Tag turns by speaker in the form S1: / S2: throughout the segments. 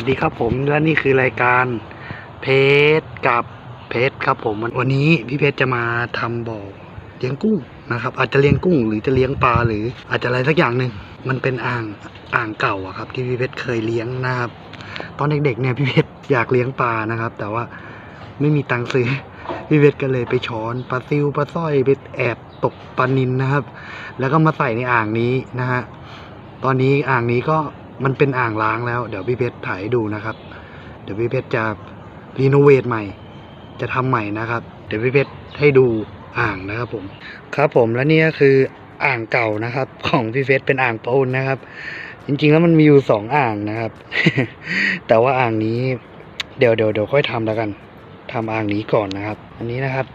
S1: วัสดีครับผมและนี่คือรายการเพชรกับเพชรครับผมวันนี้พี่เพชรจะมาทำบ่อเลี้ยงกุ้งนะครับ อาจจะเลี้ยงกุ้งหรือจะเลี้ยงปลาหรืออาจจะอะไรสักอย่างหนึ่งมันเป็นอ่างอ่างเก่าอะครับ ที่พี่เพชรเคยเลี้ยงนะครับตอนเด็กๆเนี่ยพี่เพชรอยากเลี้ยงปลานะครับ แต่ว่าไม่มีตังค์ซื้อพี่เพชรก็เลยไปช้อนปลาซิวปลาสร้อยไปแอบตกปลานินนะครับ แล้วก็มาใส่ในอ่างนี้นะฮะตอนนี้อ่างนี้ก็ มันเป็นอ่างล้างแล้วเดี๋ยวพี่เพชรถ่ายให้ดูนะครับ เดี๋ยวพี่เพชรจะรีโนเวทใหม่ จะทำใหม่นะครับ เดี๋ยวพี่เพชรให้ดูอ่างนะครับผมครับผมและนี่ก็คืออ่างเก่านะครับ ของพี่เพชรเป็นอ่างปูนนะครับ จริงๆแล้วมันมีอยู่สองอ่างนะครับ แต่ว่าอ่างนี้เดี๋ยวเดี๋ยวเดี๋ยวค่อยทำแล้วกันทำอ่างนี้ก่อนนะครับ อันนี้นะครับ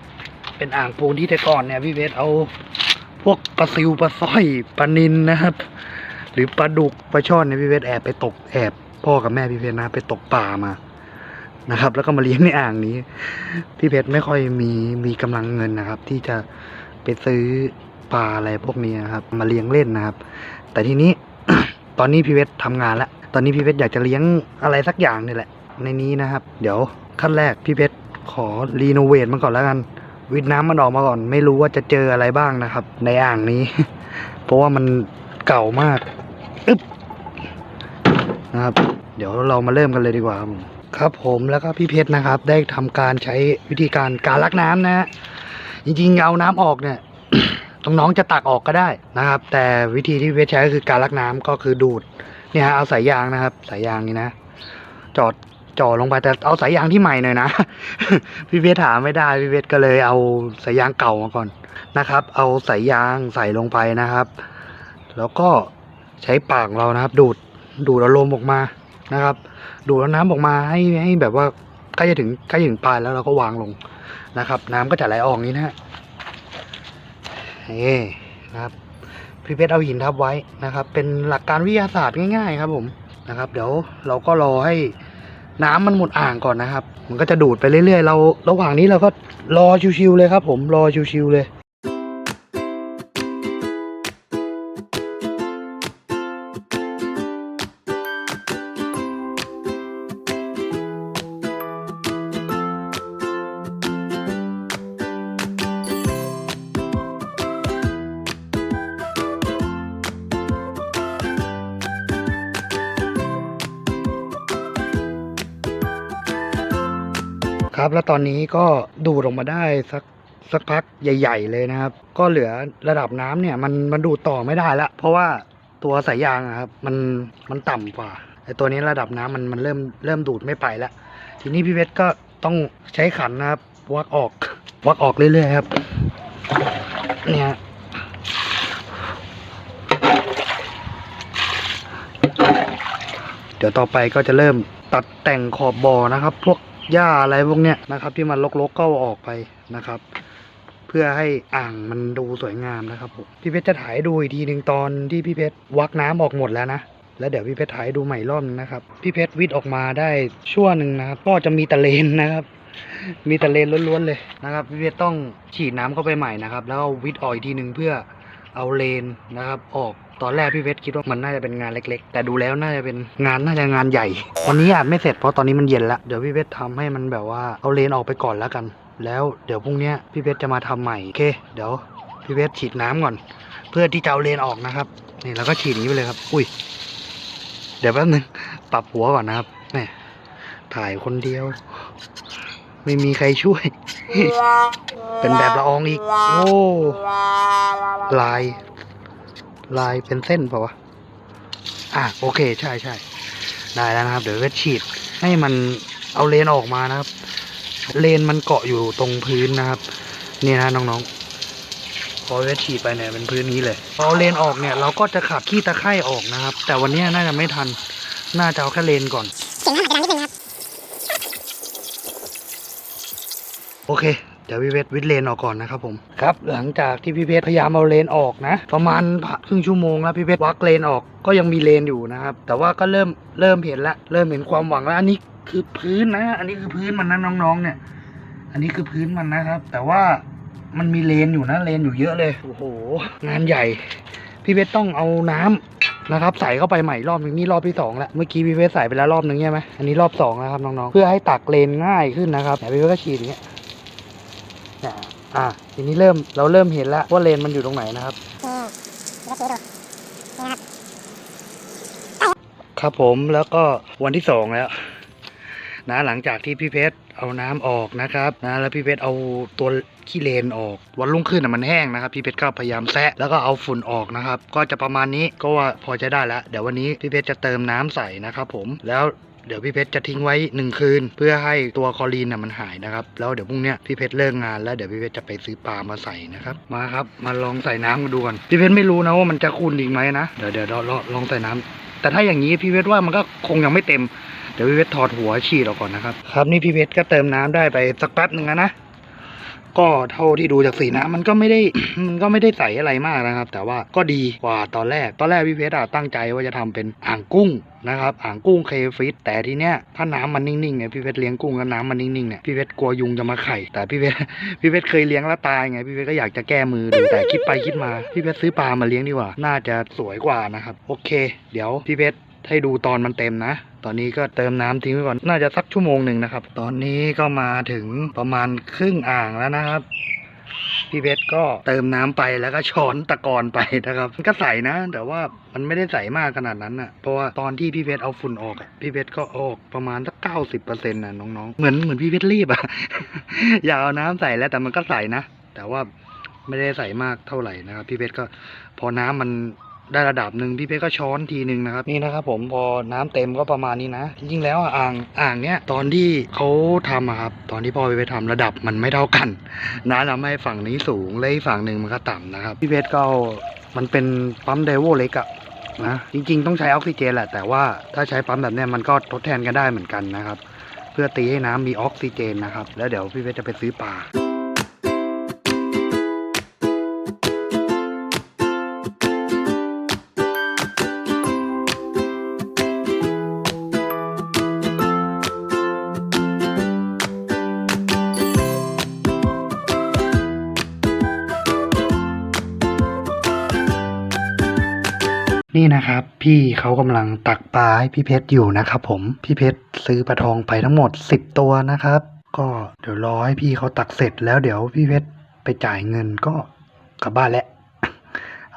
S1: เป็นอ่างปูนที่แต่ก่อนเนี่ยพี่เพชรเอาพวกปลาซิวปลาสร้อยปลานินนะครับ หรือปลาดุกปลาช่อนเนี่ยพี่เพชรแอบไปตกแอบพ่อกับแม่พี่เพชรนะไปตกปลามานะครับ แล้วก็มาเลี้ยงในอ่างนี้ พี่เพชรไม่ค่อยมีมีกำลังเงินนะครับ ที่จะไปซื้อปลาอะไรพวกนี้นะครับ มาเลี้ยงเล่นนะครับ แต่ทีนี้ตอนนี้พี่เพชรทำงานแล้ว ตอนนี้พี่เพชรอยากจะเลี้ยงอะไรสักอย่างนี่แหละ ในนี้นะครับ เดี๋ยวขั้นแรกพี่เพชรขอรีโนเวทมันก่อนแล้วกันวิดน้ำมันออกมาก่อน ไม่รู้ว่าจะเจออะไรบ้างนะครับ ในอ่างนี้ เพราะว่ามันเก่ามาก อึ๊บนะครับ เดี๋ยวเรามาเริ่มกันเลยดีกว่าครับผมครับผมแล้วก็พี่เพชรนะครับ ได้ทำการใช้วิธีการการลักน้ำนะฮะจริงๆเอาน้ำออกเนี่ยน้องๆจะตักออกก็ได้นะครับ แต่วิธีที่เพชรใช้ก็คือการลักน้ำก็คือดูดเนี่ยฮะเอาสายยางนะครับสายยางนี่นะจอดจ่อลงไปแต่เอาสายยางที่ใหม่หน่อยนะพี่เพชรหาไม่ได้พี่เพชรก็เลยเอาสายยางเก่ามาก่อนนะครับ เอาสายยางใส่ลงไปนะครับ แล้วก็ ใช้ปากเรานะครับ ดูดดูดอาลมณ์ออกมานะครับ ดูดอน้ำออกมาให้ให้แบบว่าใกล้จะถึงใกล้ถึงปลายแล้วเราก็วางลงนะครับ น้ำก็จะไหลออกนี้นะฮะนี่นะครับพี่เพชรเอาหินทับไว้นะครับ เป็นหลักการวิทยาศาสตร์ง่าย ๆ ครับผมนะครับ เดี๋ยวเราก็รอให้น้ำมันหมดอ่างก่อนนะครับ มันก็จะดูดไปเรื่อยๆ เรา ระหว่างนี้เราก็รอชิวๆเลยครับ ผมรอชิวๆเลย ครับ แล้วตอนนี้ก็ดูดออกมาได้สักสักพักใหญ่ ๆ เลยนะครับ ก็เหลือระดับน้ำเนี่ยมันมันดูดต่อไม่ได้ละเพราะว่าตัวสายยางครับมันมันต่ำกว่าไอตัวนี้ระดับน้ำมันมันเริ่มเริ่มดูดไม่ไปแล้วทีนี้พี่เพชรก็ต้องใช้ขันนะครับวักออกวักออกเรื่อยๆครับ เนี่ยเดี๋ยวต่อไปก็จะเริ่มตัดแต่งขอบบ่อนะครับ พวก หญ้าอะไรพวกเนี้ยนะครับ ที่มันรกๆก็ออกไปนะครับ เพื่อให้อ่างมันดูสวยงามนะครับผมพี่เพชรจะถ่ายดูอีกทีหนึ่งตอนที่พี่เพชรวักน้ำออกหมดแล้วนะแล้วเดี๋ยวพี่เพชรถ่ายดูใหม่รอบนึงนะครับพี่เพชรวิทย์ออกมาได้ชั่วหนึ่งนะครับ ก็จะมีตะเลนนะครับ มีตะเลนล้วนๆเลยนะครับพี่เพชรต้องฉีดน้ำเข้าไปใหม่นะครับ แล้วก็วิทย์ออกอีกทีหนึ่งเพื่อเอาเลนนะครับ ออก ตอนแรกพี่เพชรคิดว่ามันน่าจะเป็นงานเล็ก ๆ แต่ดูแล้วน่าจะเป็นงานน่าจะงานใหญ่ วันนี้อาจไม่เสร็จเพราะตอนนี้มันเย็นแล้วเดี๋ยวพี่เพชรทำให้มันแบบว่าเอาเลนออกไปก่อนแล้วกัน แล้วเดี๋ยวพรุ่งนี้พี่เพชรจะมาทำใหม่โอเค เดี๋ยวพี่เพชรฉีดน้ำก่อน เพื่อที่จะเอาเลนออกนะครับนี่แล้วก็ฉีดนี้ไปเลยครับ อุ้ย เดี๋ยวแป๊บนึงปรับหัวก่อนนะครับแม่ถ่ายคนเดียว ไม่มีใครช่วย เป็นแบบละอองอีก โอ้ลาย ลายเป็นเส้นเปล่าวะอะโอเคใช่ใช่ได้แล้วนะครับ เดี๋ยวเวทฉีดให้มันเอาเลนออกมานะครับ เลนมันเกาะอยู่ตรงพื้นนะครับ นี่นะน้องๆพอเวทฉีดไปเนี่ยเป็นพื้นนี้เลยพอเอาเลนออกเนี่ยเราก็จะขับขี้ตะไคร่ออกนะครับ แต่วันนี้น่าจะไม่ทันน่าจะเอาแค่เลนก่อน
S2: เสียงข้าจะดังนิดนึงครับ
S1: โอเค ดี๋ยวพี่เพชรวิดเลนออกก่อนนะครับผมครับหลังจากที่พี่เพชรพยายามเอาเลนออกนะ ประมาณครึ่งชั่วโมงแล้วพี่เพชรวักเลนออกก็ยังมีเลนอยู่นะครับ แต่ว่าก็เริ่มเริ่มเห็นละเริ่มเห็นความหวังแล้วอันนี้คือพื้นนะ อันนี้คือพื้นมันนะน้องๆ เนี่ย อันนี้คือพื้นมันนะครับ แต่ว่ามันมีเลนอยู่นะเลนอยู่เยอะเลยโอ้โห งานใหญ่ พี่เพชรต้องเอาน้ำนะครับ ใส่เข้าไปใหม่รอบนึงนี่รอบที่สองแล้วเมื่อกี้พี่เพชรใส่ไปแล้วรอบหนึงใช่ไหมอันนี้รอบสองนะครับน้องๆเพื่อให้ตักเลนง่ายขึ้นนะครับแต่พี่เพชรก็ฉีดอย่างเงี้ย อะทีนี้เริ่มเราเริ่มเห็นแล้วว่าเลนมันอยู่ตรงไหนนะครับครับผมแล้วก็วันที่สองแล้ว นะหลังจากที่พี่เพชรเอาน้ำออกนะครับนะแล้วพี่เพชรเอาตัวขี้เลนออก วันรุ่งขึ้นนะมันแห้งนะครับ พี่เพชรก็พยายามแซะแล้วก็เอาฝุ่นออกนะครับ ก็จะประมาณนี้ก็ว่าพอจะได้แล้วเดี๋ยววันนี้พี่เพชรจะเติมน้ำใส่นะครับผมแล้ว เดี๋ยวพี่เพชรจะทิ้งไว้หนึ่งคืน เพื่อให้ตัวคอรีนน่ะมันหายนะครับ แล้วเดี๋ยวพรุ่งนี้พี่เพชรเลิกงานแล้วเดี๋ยวพี่เพชรจะไปซื้อปลามาใส่นะครับ มาครับ มาลองใส่น้ำกันดูก่อนพี่เพชรไม่รู้นะว่ามันจะคูณอีกไหมนะ เดี๋ยวเดี๋ยวเราลองใส่น้ำแต่ถ้าอย่างนี้พี่เพชรว่ามันก็คงยังไม่เต็ม เดี๋ยวพี่เพชรถอดหัวฉีดออกก่อนนะครับ ครับนี่พี่เพชรก็เติมน้ำได้ไปสักแป๊บหนึ่งนะ ก็เท่าที่ดูจากสีน้ำมันก็ไม่ได้มันก็ไม่ได้ใสอะไรมากนะครับ แต่ว่าก็ดีกว่าตอนแรก ตอนแรกพี่เพชรตั้งใจว่าจะทำเป็นอ่างกุ้งนะครับอ่างกุ้งเคฟิตแต่ทีเนี้ยถ้าน้ำมันนิ่งๆเนี่ยพี่เพชรเลี้ยงกุ้งแล้วน้ำมันนิ่งๆเนี่ยพี่เพชรกลัวยุงจะมาไข่แต่พี่เพชรพี่เพชรเคยเลี้ยงแล้วตายไงพี่เพชรก็อยากจะแก้มือดูแต่คิดไปคิดมาพี่เพชรซื้อปลามาเลี้ยงดีกว่า น่าจะสวยกว่านะครับโอเค เดี๋ยวพี่เพชร ให้ดูตอนมันเต็มนะ ตอนนี้ก็เติมน้ำทิ้งไว้ก่อน น่าจะสักชั่วโมงหนึ่งนะครับ ตอนนี้ก็มาถึงประมาณครึ่งอ่างแล้วนะครับ พี่เพชรก็เติมน้ำไปแล้วก็ช้อนตะกอนไปนะครับมันก็ใส่นะ แต่ว่ามันไม่ได้ใส่มากขนาดนั้นอะ เพราะว่าตอนที่พี่เพชรเอาฝุ่นออกพี่เพชรก็ออกประมาณสักเก้าสิบเปอร์เซ็นต์นะน้องๆ เหมือนเหมือนพี่เพชรรีบอะอยากเอาน้ำใส่แล้วแต่มันก็ใส่นะ แต่ว่าไม่ได้ใส่มากเท่าไหร่นะครับ พี่เพชรก็พอน้ำมัน ได้ระดับหนึ่งพี่เพชรก็ช้อนทีหนึ่งนะครับนี่นะครับ ผมพอน้ำเต็มก็ประมาณนี้นะจริงๆแล้วอ่างอ่างเนี้ยตอนที่เขาทำอะครับตอนที่พ่อไปทำระดับมันไม่เท่ากันน้ำทำให้ฝั่งนี้สูงและอีกฝั่งหนึ่งมันก็ต่ำนะครับพี่เพชรก็มันเป็นปั๊มไดโวเล็กอะนะจริงๆต้องใช้ออกซิเจนแหละแต่ว่าถ้าใช้ปั๊มแบบเนี้ยมันก็ทดแทนกันได้เหมือนกันนะครับ เพื่อตีให้น้ำมีออกซิเจนนะครับ แล้วเดี๋ยวพี่เพชรจะไปซื้อปลา นี่นะครับ พี่เขากำลังตักปลาให้พี่เพชรอยู่นะครับผมพี่เพชรซื้อปลาทองไปทั้งหมด 10 ตัวนะครับ ก็เดี๋ยวรอให้พี่เขาตักเสร็จแล้วเดี๋ยวพี่เพชรไปจ่ายเงินก็กลับบ้านแล้ว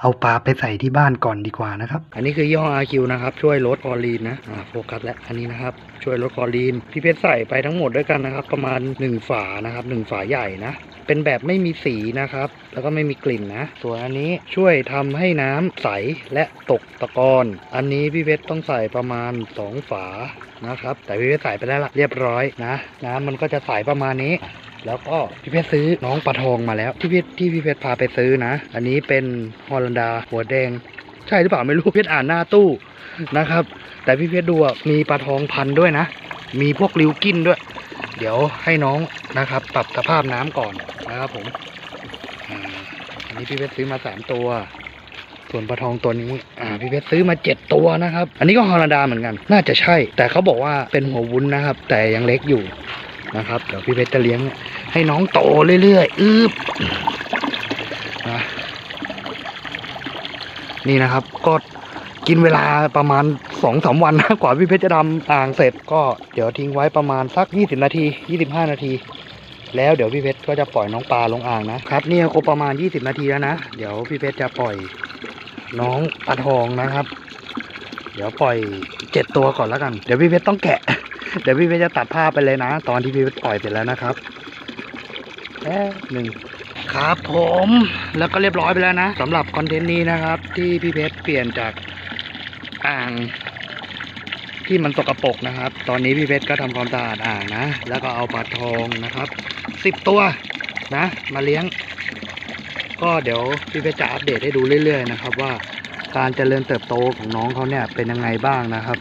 S1: เอาปลาไปใส่ที่บ้านก่อนดีกว่านะครับ อันนี้คือยี่ห้อ RQ นะครับ ช่วยลดคอรีนนะอ่าโฟกัสแล้วอันนี้นะครับ ช่วยลดคอรีน พี่เพชรใส่ไปทั้งหมดด้วยกันนะครับ ประมาณ 1 ฝานะครับ 1 ฝาใหญ่นะ เป็นแบบไม่มีสีนะครับ แล้วก็ไม่มีกลิ่นนะส่วนอันนี้ช่วยทำให้น้ำใสและตกตะกอนอันนี้พี่เพชรต้องใส่ประมาณ 2 ฝานะครับ แต่พี่เพชรใส่ไปแล้วล่ะเรียบร้อยนะ น้ำมันก็จะใสประมาณนี้แล้วก็พี่เพชรซื้อน้องปลาทองมาแล้วที่พี่ที่พี่เพชรพาไปซื้อนะ อันนี้เป็นฮอลันดาหัวแดง ใช่หรือเปล่าไม่รู้พี่เพชรอ่านหน้าตู้นะครับ แต่พี่เพชรดูมีปลาทองพันด้วยนะ มีพวกริวกินด้วย เดี๋ยวให้น้องนะครับ ปรับสภาพน้ำก่อนนะครับผมอ่าอันนี้พี่เพชรซื้อมาสามตัว ส่วนปลาทองตัวนี้ อ่าพี่เพชรซื้อมาเจ็ดตัวนะครับ อันนี้ก็ฮอลันดาเหมือนกัน น่าจะใช่ แต่เขาบอกว่าเป็นหัววุ้นนะครับ แต่ยังเล็กอยู่นะครับ เดี๋ยวพี่เพชรจะเลี้ยง ให้น้องโตเรื่อยๆ อืบนะนี่นะครับ ก็ กินเวลาประมาณสองสามวันนะกว่าพี่เพชรจะทำอ่างเสร็จก็เดี๋ยวทิ้งไว้ประมาณสักยี่สิบนาทียี่สิบห้านาที แล้วเดี๋ยวพี่เพชรก็จะปล่อยน้องปลาลงอ่างนะครับนี่ครบประมาณยี่สิบนาทีแล้วนะ เดี๋ยวพี่เพชรจะปล่อยน้องปลาทองนะครับ เดี๋ยวปล่อยเจ็ดตัวก่อนแล้วกัน เดี๋ยวพี่เพชรต้องแกะ เดี๋ยวพี่เพชรจะตัดภาพไปเลยนะ ตอนที่พี่เพชรปล่อยเสร็จแล้วนะครับแป๊บหนึ่งครับผมแล้วก็เรียบร้อยไปแล้วนะสำหรับคอนเทนต์นี้นะครับ ที่พี่เพชรเปลี่ยนจาก อ่างที่มันสกปรกนะครับ ตอนนี้พี่เพชรก็ทำความสะอาดอ่างนะ แล้วก็เอาปลาทองนะครับสิบตัวนะ มาเลี้ยง ก็เดี๋ยวพี่เพชรจะอัปเดตให้ดูเรื่อย ๆ นะครับ ว่าการเจริญเติบโตของน้องเขาเนี่ยเป็นยังไงบ้างนะครับ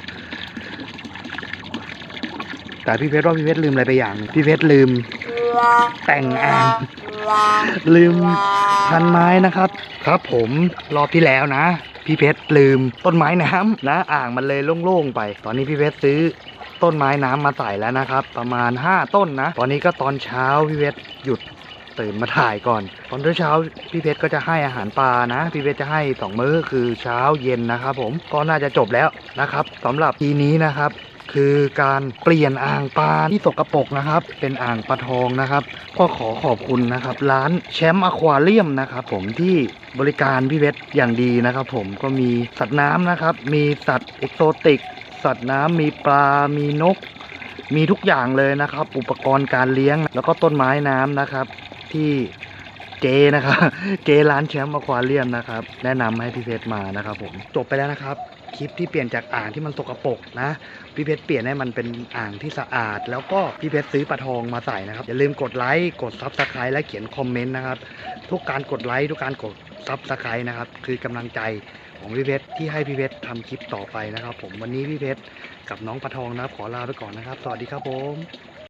S1: แต่พี่เพชรว่าพี่เพชรลืมอะไรไปอย่างหนึ่งพี่เพชรลืมแต่งอ่างลืมพันไม้นะครับ ครับผมรอบที่แล้วนะ พี่เพชรลืมต้นไม้น้ำนะอ่างมันเลยโล่งๆไป ตอนนี้พี่เพชรซื้อต้นไม้น้ำมาใส่แล้วนะครับ ประมาณ 5 ต้นนะ ตอนนี้ก็ตอนเช้าพี่เพชรหยุดตื่นมาถ่ายก่อน ตอนเช้าพี่เพชรก็จะให้อาหารปลานะ พี่เพชรจะให้สองมื้อคือเช้าเย็นนะครับผมก็น่าจะจบแล้วนะครับสำหรับทีนี้นะครับ คือการเปลี่ยนอ่างปลาที่สกปรกนะครับ เป็นอ่างปลาทองนะครับ ก็ขอขอบคุณนะครับ ร้านแชมป์อควาเรียมนะครับ ผมที่บริการพี่เพชรอย่างดีนะครับ ผมก็มีสัตว์น้ำนะครับ มีสัตว์เอกโซติก สัตว์น้ำมีปลา มีนก มีทุกอย่างเลยนะครับ อุปกรณ์การเลี้ยง แล้วก็ต้นไม้น้ำนะครับ ที่เจนะครับ เจร้านแชมป์อควาเรียมนะครับ แนะนำให้พี่เพชรมานะครับ ผมจบไปแล้วนะครับ คลิปที่เปลี่ยนจากอ่างที่มันสกปรกนะพี่เพชรเปลี่ยนให้มันเป็นอ่างที่สะอาด แล้วก็พี่เพชรซื้อปลาทองมาใส่นะครับ อย่าลืมกดไลค์กดซับสไครต์และเขียนคอมเมนต์นะครับ ทุกการกดไลค์ทุกการกดซับสไครต์นะครับ คือกำลังใจของพี่เพชรที่ให้พี่เพชรทำคลิปต่อไปนะครับ ผมวันนี้พี่เพชรกับน้องปลาทองนะครับ ขอลาไปก่อนนะครับ สวัสดีครับผม